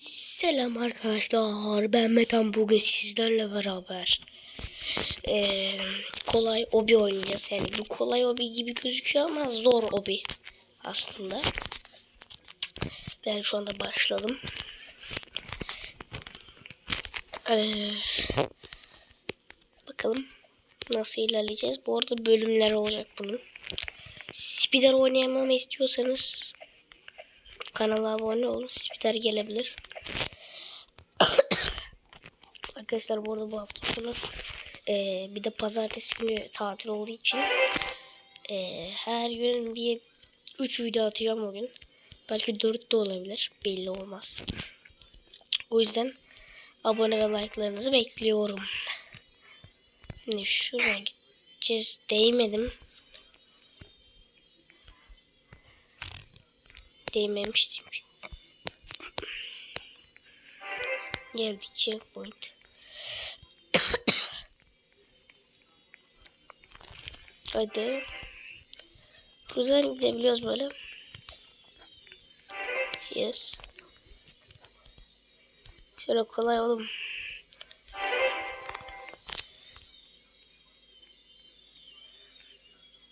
Selam arkadaşlar. Ben Metan bugün sizlerle beraber eee, kolay obi oynayacağız. Yani bu kolay obi gibi gözüküyor ama zor obi aslında. Ben şu anda başladım. Eee, bakalım nasıl ilerleyeceğiz. Bu arada bölümler olacak bunun. Spider oynayamamı istiyorsanız kanala abone olun. Spider gelebilir. Arkadaşlar bu arada bu hafta sonu eee, bir de pazartesi günü tatil olduğu için eee, her gün bir 3 video atacağım o gün. Belki 4 de olabilir. Belli olmaz. O yüzden abone ve like'larınızı bekliyorum. Şimdi şuradan gideceğiz. Değmedim. Değmemiştim. Geldik checkpoint. Hadi. Buradan gidebiliyoruz böyle. Yes. Şöyle kolay oğlum.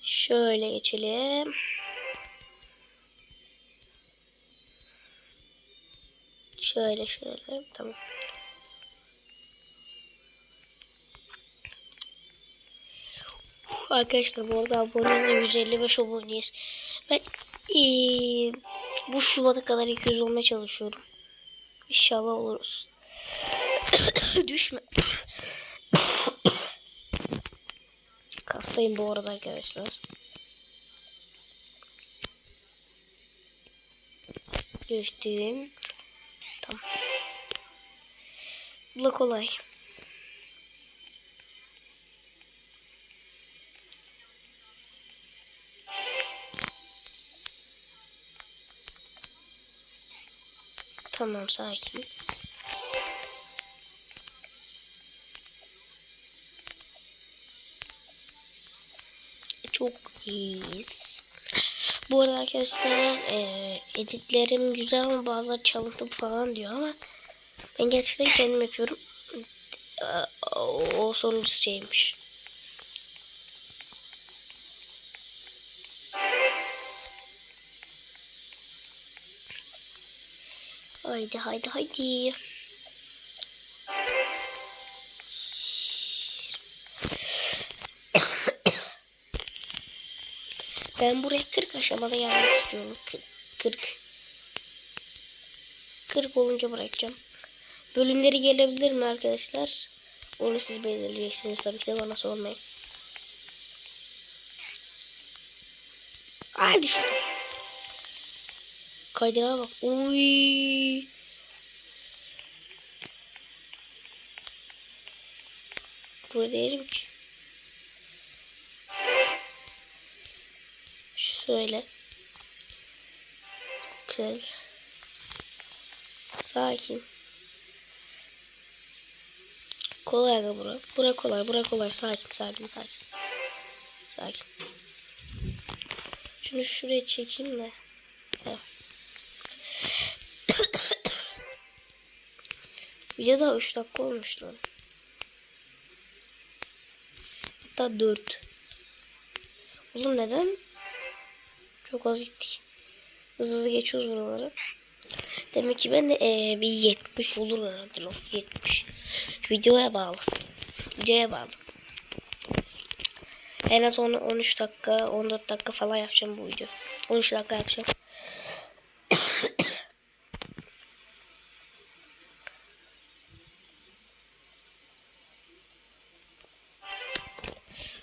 Şöyle geçelim. Şöyle şöyle. Tamam. Arkadaşlar bu arada aboneyle 155 aboneyiz. Ben eee, bu Şubat'a kadar 200 olmaya çalışıyorum. İnşallah oluruz. Düşme. Kastayım bu arada arkadaşlar. Geçtim. Bu da kolay. Tamam sakin. Çok iyiyiz. Bu arada arkadaşlar e, editlerim güzel ama bazıları çalıntı falan diyor ama ben gerçekten kendim yapıyorum. E, O sonuncu şeymiş. Haydi haydi haydi. Ben buraya 40 aşamada gelmek istiyorum. 40. 40. 40 olunca bırakacağım. Bölümleri gelebilir mi arkadaşlar? Onu siz belirleyeceksiniz tabii ki bana sormayın. Ay düşürdüm. Kaydırağa bak. Uy. Burada değilim ki. Şöyle. Güzel. Sakin. Kolay aga bura. Bura kolay, bura kolay. Sakin, sakin, sakin. Sakin. Şunu şuraya çekeyim de. Heh. Video daha 3 dakika olmuş lan. Hatta 4. Oğlum neden? Çok az gittik. Hızlı hızlı geçiyoruz buraları. Demek ki ben de ee, bir 70 olur herhalde. Lan, 70. Videoya bağlı. Videoya bağlı. En az 10, 13 dakika, 14 dakika falan yapacağım bu video. 13 dakika yapacağım.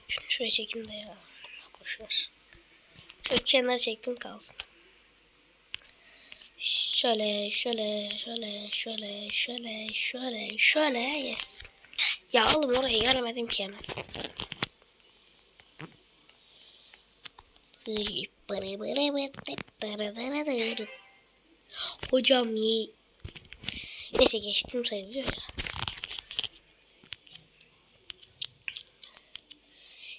Şunu şuraya çekeyim de ya. Boşver. Şöyle kenara çektim kalsın. Şöyle, şöyle, şöyle, şöyle, şöyle, şöyle, şöyle, yes. Ya oğlum orayı göremedim ki hemen. Hocam iyi. Neyse geçtim sayılıyor ya.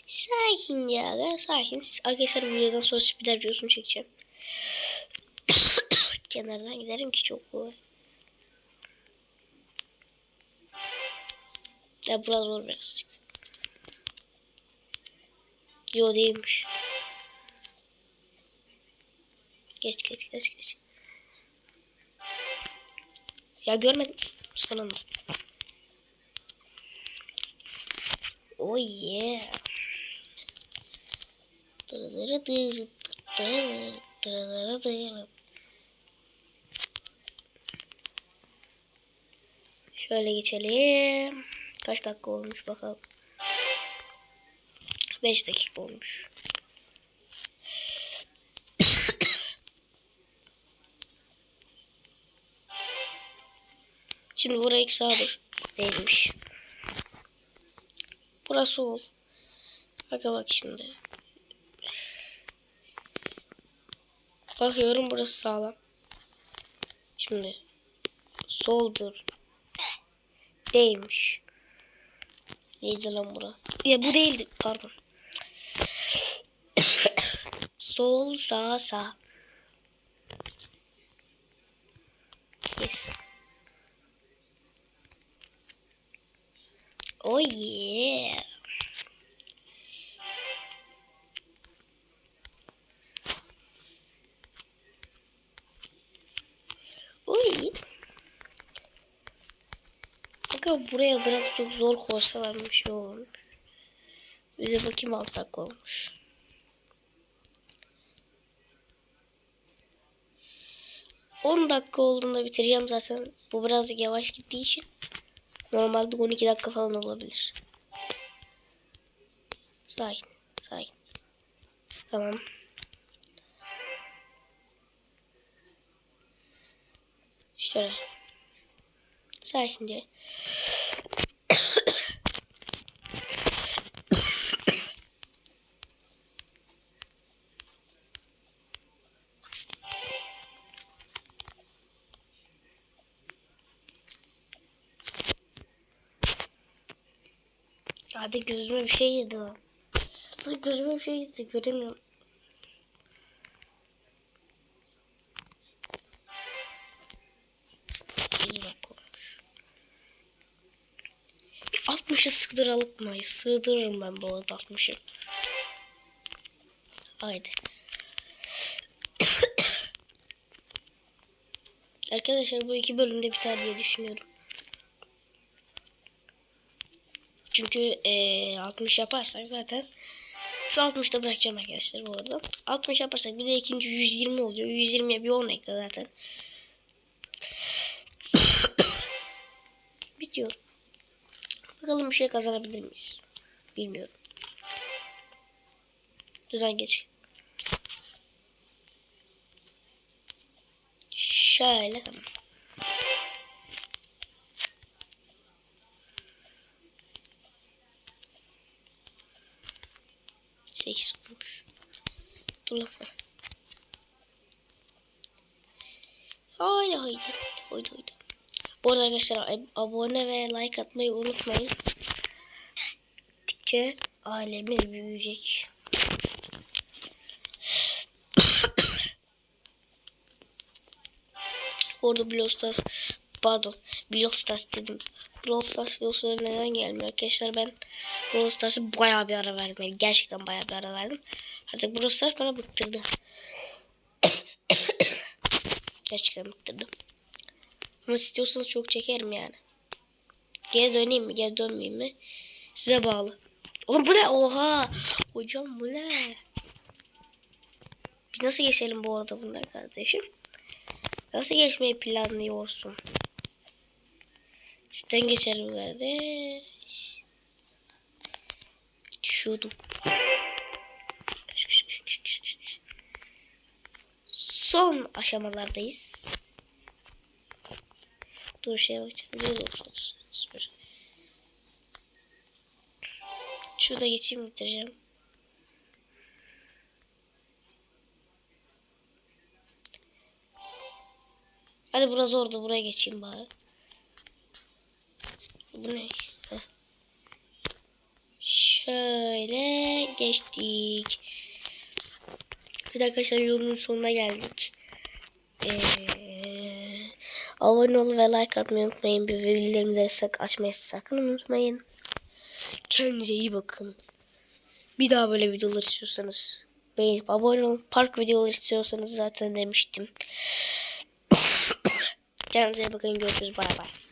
Sakin ya, sakin. Arkadaşlar videodan sonra spider videosunu çekeceğim kenardan giderim ki çok kolay. Ya biraz zor birazcık. Yo değilmiş. Geç geç geç geç. Ya görmedim. Sonunda. Oh yeah. Dırı dırı dırı dırı dırı dırı dırı dırı. Şöyle geçelim. Kaç dakika olmuş bakalım. 5 dakika olmuş. Şimdi buraya sağdır. Değilmiş. Burası ol. Bak bak şimdi. Bakıyorum burası sağlam. Şimdi soldur. Değilmiş. Neydi lan bura? Ya bu değildi. Pardon. Sol sağ sağ. Yes. Oh yeah. Bakın buraya biraz çok zor koysalar bir şey olmuş. Bize bakayım alt dakika olmuş. On dakika olduğunda bitireceğim zaten. Bu biraz yavaş gittiği için. Normalde 12 dakika falan olabilir. Sakin. Sakin. Tamam. Şöyle. Sakince. Hadi gözüme bir şey yedi gözüme bir şey yedi göremiyorum. 60'ı sığdıralım mı? Sığdırırım ben bu arada 60'ı. Haydi. Arkadaşlar bu iki bölümde biter diye düşünüyorum. Çünkü eee 60 yaparsak zaten şu 60'da bırakacağım arkadaşlar bu arada. 60 yaparsak bir de ikinci 120 oluyor. 120'ye bir 10 ekle zaten. Bitiyor. Bakalım bir şey kazanabilir miyiz? Bilmiyorum. Düzen geç. Şöyle tamam. Sekiz olmuş. Dur lan. Haydi haydi haydi haydi. Bu arada arkadaşlar ab- abone ve like atmayı unutmayın. Gittikçe ailemiz büyüyecek. Orada Brawl Stars pardon Brawl Stars dedim. Brawl Stars videosu neden gelmiyor arkadaşlar ben Brawl Stars'a bayağı bir ara verdim. Yani gerçekten bayağı bir ara verdim. Artık Brawl Stars bana bıktırdı. gerçekten bıktırdı. Ama istiyorsanız çok çekerim yani. Geri döneyim mi geri dönmeyeyim mi? Size bağlı. Oğlum bu ne? Oha! Hocam bu ne? Biz nasıl geçelim bu arada bunlar kardeşim? Nasıl geçmeyi planlıyorsun? Şuradan geçelim kardeş. Düşüyordum. Son aşamalardayız. Dur şeye bakacağım. Bir dokuz. Süper. Şurada geçeyim bitireceğim. Hadi burası orada buraya geçeyim bari. Bu ne? Şöyle geçtik. Bir de arkadaşlar yolun sonuna geldik. Ee, abone ol ve like atmayı unutmayın. Bildirimleri sak açmayı sakın unutmayın. Kendinize iyi bakın. Bir daha böyle videolar istiyorsanız beğenip abone olun. Park videoları istiyorsanız zaten demiştim. Kendinize iyi bakın. Görüşürüz. Bay bay.